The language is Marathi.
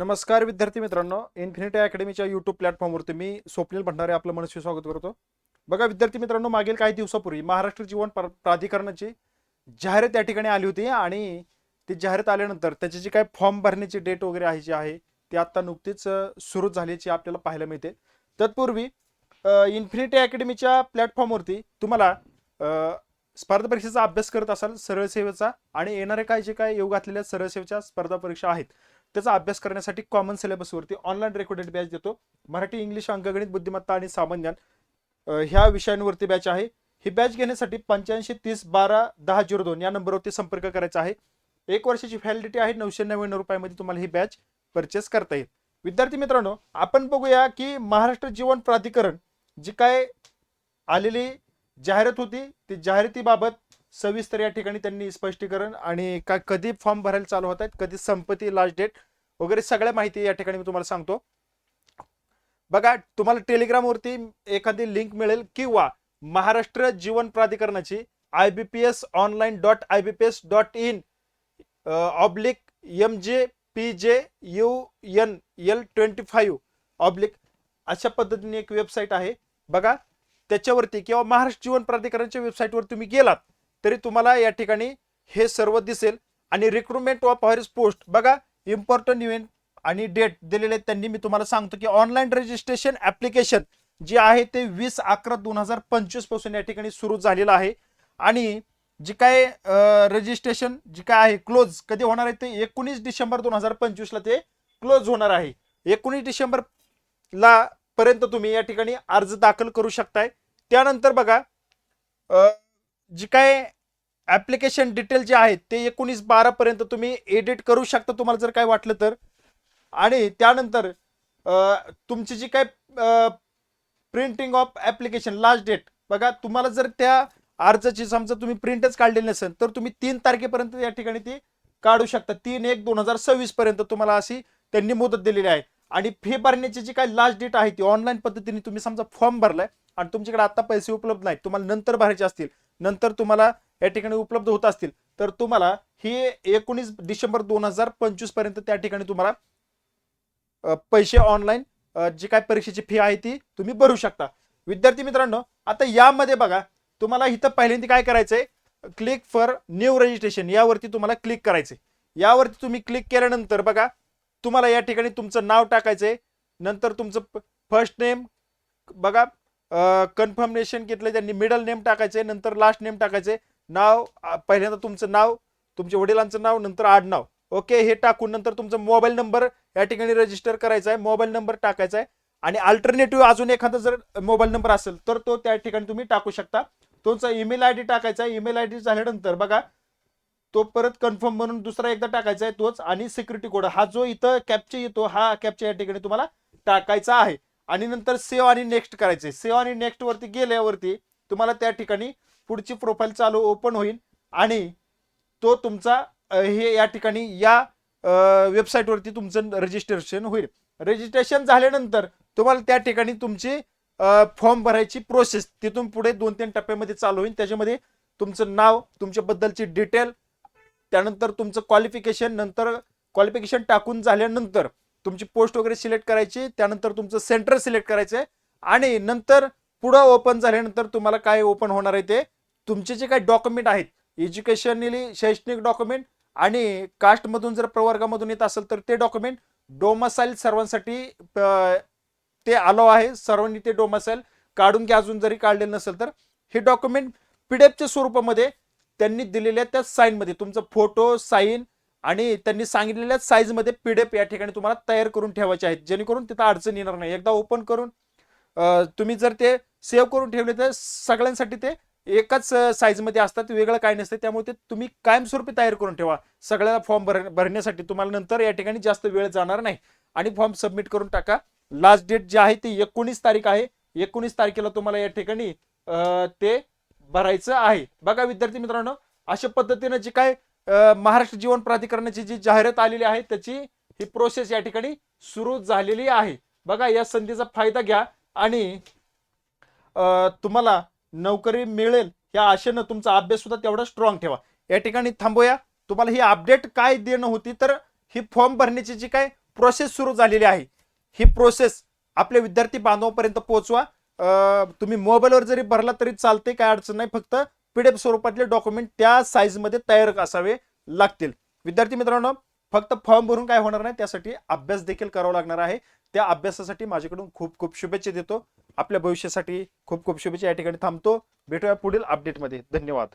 नमस्कार विद्यार्थी मित्रांनो इन्फिनिटी अकॅडमीच्या युट्यूब प्लॅटफॉर्मवरती मी स्वप्नील भंडारे आपलं मनस्वी स्वागत करतो. बघा विद्यार्थी मित्रांनो मागील काही दिवसापूर्वी महाराष्ट्र जीवन प्राधिकरणाची जाहिरात त्या ठिकाणी आली होती आणि ती जाहिरात आल्यानंतर त्याची जी काय फॉर्म भरण्याची डेट वगैरे आहे जी आहे ती आता नुकतीच सुरू झाल्याची आपल्याला पाहायला मिळते. तत्पूर्वी इन्फिनिटी अकॅडमीच्या प्लॅटफॉर्मवरती तुम्हाला स्पर्धा परीक्षेचा अभ्यास करत असाल सरळ सेवेचा आणि येणारे काय जे काय योग घातलेल्या सरळ सेवेच्या स्पर्धा परीक्षा आहेत त्याचा अभ्यास करण्यासाठी कॉमन सिलेबसवरती ऑनलाईन रेकॉर्डेड बॅच देतो. मराठी इंग्लिश अंकगणित बुद्धिमत्ता आणि सामान्य. ह्या विषयांवरती बॅच आहे. ही बॅच घेण्यासाठी पंच्याऐंशी तीस बारा दहा झिरो दोन या नंबरवरती संपर्क करायचा आहे. एक वर्षाची व्हॅलिडिटी आहे नऊशे नव्याण्णव रुपयामध्ये तुम्हाला ही बॅच परचेस करता येईल. विद्यार्थी मित्रांनो आपण बघूया की महाराष्ट्र जीवन प्राधिकरण जी काय आलेली जाहिरात होती ती जाहिरातीबाबत सविस्तर या ठिकाणी त्यांनी स्पष्टीकरण आणि काय कधी फॉर्म भरायला चालू होत आहेत कधी संपत्ती लास्ट डेट वगैरे सगळ्या माहिती या ठिकाणी मी तुम्हाला सांगतो. बघा तुम्हाला टेलिग्रामवरती एखादी लिंक मिळेल किंवा महाराष्ट्र जीवन प्राधिकरणाची I B P S online dot I B P S dot in oblique M J P J U N L twenty five oblique अशा पद्धतीने एक वेबसाईट आहे. बघा त्याच्यावरती किंवा महाराष्ट्र जीवन प्राधिकरणच्या वेबसाईटवर तुम्ही गेलात तरी तुम्हाला या ठिकाणी हे सर्व दिसेल. आणि रिक्रुटमेंट ऑफ हॉरिस पोस्ट बघा इम्पॉर्टंट इव्हेंट आणि डेट दिलेले आहेत त्यांनी. मी तुम्हाला सांगतो की ऑनलाईन रजिस्ट्रेशन ऍप्लिकेशन जे आहे ते वीस अकरा दोन हजार पंचवीसपासून या ठिकाणी सुरू झालेलं आहे. आणि जी काय रजिस्ट्रेशन जी काय आहे क्लोज कधी होणार आहे ते एकोणीस डिसेंबर दोन हजार पंचवीसला ते क्लोज होणार आहे. एकोणीस डिसेंबरला पर्यंत तुम्ही या ठिकाणी अर्ज दाखल करू शकताय. त्यानंतर बघा जी काय ॲप्लिकेशन डिटेल जे आहेत ते एकोणीस बारापर्यंत तुम्ही एडिट करू शकता तुम्हाला जर काय वाटलं तर. आणि त्यानंतर तुमची जी काय printing of application last date बघा तुम्हाला जर त्या अर्जाची समजा तुम्ही प्रिंटच काढलेली नसेल तर तुम्ही तीन तारखेपर्यंत या ठिकाणी ती काढू शकता. तीन एक दोन हजार सव्वीस पर्यंत तुम्हाला अशी त्यांनी मुदत दिलेली आहे. आणि फी भरण्याची जी काही लास्ट डेट आहे ती ऑनलाईन पद्धतीने तुम्ही समजा फॉर्म भरलाय आणि तुमच्याकडे आता पैसे उपलब्ध नाहीत तुम्हाला नंतर भरायचे असतील नंतर तुम्हाला या ठिकाणी उपलब्ध होत असतील. तर तुम्हाला ही एकोणीस डिसेंबर दोन हजार पंचवीसपर्यंत त्या ठिकाणी तुम्हाला पैसे ऑनलाईन जी काय परीक्षेची फी आहे ती तुम्ही भरू शकता. विद्यार्थी मित्रांनो आता यामध्ये बघा तुम्हाला इथं पहिल्यांदा काय करायचंय? क्लिक फॉर न्यू रजिस्ट्रेशन यावरती तुम्हाला क्लिक करायचंय. यावरती तुम्ही क्लिक केल्यानंतर बघा तुम्हाला या ठिकाणी तुमचं नाव टाकायचंय. नंतर तुमचं फर्स्ट नेम बघा कन्फर्मेशन घेतलं त्यांनी मिडल नेम टाकायचे नंतर लास्ट नेम टाकायचे नाव पहिल्यांदा तुमचं नाव तुमच्या वडिलांचं नाव नंतर आडनाव. ओके हे टाकून नंतर तुमचा मोबाईल नंबर या ठिकाणी रजिस्टर करायचा आहे मोबाईल नंबर टाकायचा आहे आणि अल्टरनेटिव्ह अजून एखादा जर मोबाईल नंबर असेल तर तो त्या ठिकाणी तुम्ही टाकू शकता. तुमचा ईमेल आय डी टाकायचा आहे ईमेल आय डी झाल्यानंतर बघा तो परत कन्फर्म म्हणून दुसरा एकदा टाकायचा आहे तोच. आणि सिक्युरिटी कोड हा जो इथं कॅपचे येतो हा कॅपच्या या ठिकाणी तुम्हाला टाकायचा आहे. आणि नंतर सेव्ह आणि नेक्स्ट करायचे. सेव्ह आणि नेक्स्ट वरती गेल्यावरती तुम्हाला त्या ठिकाणी पुढची प्रोफाईल चालू ओपन होईल आणि तो तुमचा हे या ठिकाणी या वेबसाईटवरती तुमचं रजिस्ट्रेशन होईल. रजिस्ट्रेशन झाल्यानंतर तुम्हाला त्या ठिकाणी तुमची फॉर्म भरायची प्रोसेस तिथून पुढे दोन तीन टप्प्यामध्ये चालू होईल. त्याच्यामध्ये तुमचं नाव तुमच्याबद्दलची डिटेल त्यानंतर तुमचं क्वालिफिकेशन नंतर क्वालिफिकेशन टाकून झाल्यानंतर तुमची पोस्ट वगैरे सिलेक्ट करायची त्यानंतर तुमचं सेंटर सिलेक्ट करायचं आहे आणि नंतर पुढं ओपन झाल्यानंतर तुम्हाला काय ओपन होणार आहे ते तुमचे जे काही डॉक्युमेंट आहेत एज्युकेशनली शैक्षणिक डॉक्युमेंट आणि कास्टमधून जर प्रवर्गामधून येत असेल तर ते डॉक्युमेंट डोमासाईल सर्वांसाठी ते आलो आहे सर्वांनी ते डोमासाईल काढून घ्या अजून जरी काढलेलं नसेल तर. हे डॉक्युमेंट पीडीएफच्या स्वरूपामध्ये त्यांनी दिलेल्या त्या साईनमध्ये. तुमचा फोटो साईन आणि त्यांनी सांगितलेल्या साईजमध्ये पी डीप या ठिकाणी तुम्हाला तयार करून ठेवायचे आहेत. जेणेकरून तिथं अडचण येणार नाही. एकदा ओपन करून तुम्ही जर ते सेव्ह करून ठेवले तर सगळ्यांसाठी ते एकाच साईजमध्ये असतात. वेगळं काय नसतं. त्यामुळे ते तुम्ही कायमस्वरूपी तयार करून ठेवा. सगळ्याला फॉर्म भर भरण्यासाठी तुम्हाला नंतर या ठिकाणी जास्त वेळ जाणार नाही. आणि फॉर्म सबमिट करून टाका. लास्ट डेट जी आहे ती एकोणीस तारीख आहे. एकोणीस तारखेला तुम्हाला या ठिकाणी ते भरायचं आहे. बघा विद्यार्थी मित्रांनो अशा पद्धतीनं जे काय महाराष्ट्र जीवन प्राधिकरणाची जी जाहिरात आलेली आहे त्याची ही प्रोसेस या ठिकाणी सुरू झालेली आहे. बघा या संधीचा फायदा घ्या आणि तुम्हाला नोकरी मिळेल या आशेनं तुमचा अभ्यास सुद्धा तेवढा स्ट्रॉंग ठेवा. या ठिकाणी थांबूया. तुम्हाला ही अपडेट काय देणं होती तर ही फॉर्म भरण्याची जी काय प्रोसेस सुरू झालेली आहे ही प्रोसेस आपल्या विद्यार्थी बांधवापर्यंत पोहोचवा. तुम्ही मोबाईलवर जरी भरला तरी चालते काय अडचण नाही. फक्त पीडीएफ स्वरूपातले डॉक्युमेंट त्या साईजमध्ये तयार असावे लागतील. विद्यार्थी मित्रांनो फक्त फॉर्म भरून काय होणार नाही त्यासाठी अभ्यास देखील करावा लागणार आहे. त्या अभ्यासासाठी माझ्याकडून खूप खूप शुभेच्छा देतो. आपल्या भविष्यासाठी खूप खूप शुभेच्छा या ठिकाणी थांबतो. भेटूया पुढील अपडेटमध्ये धन्यवाद.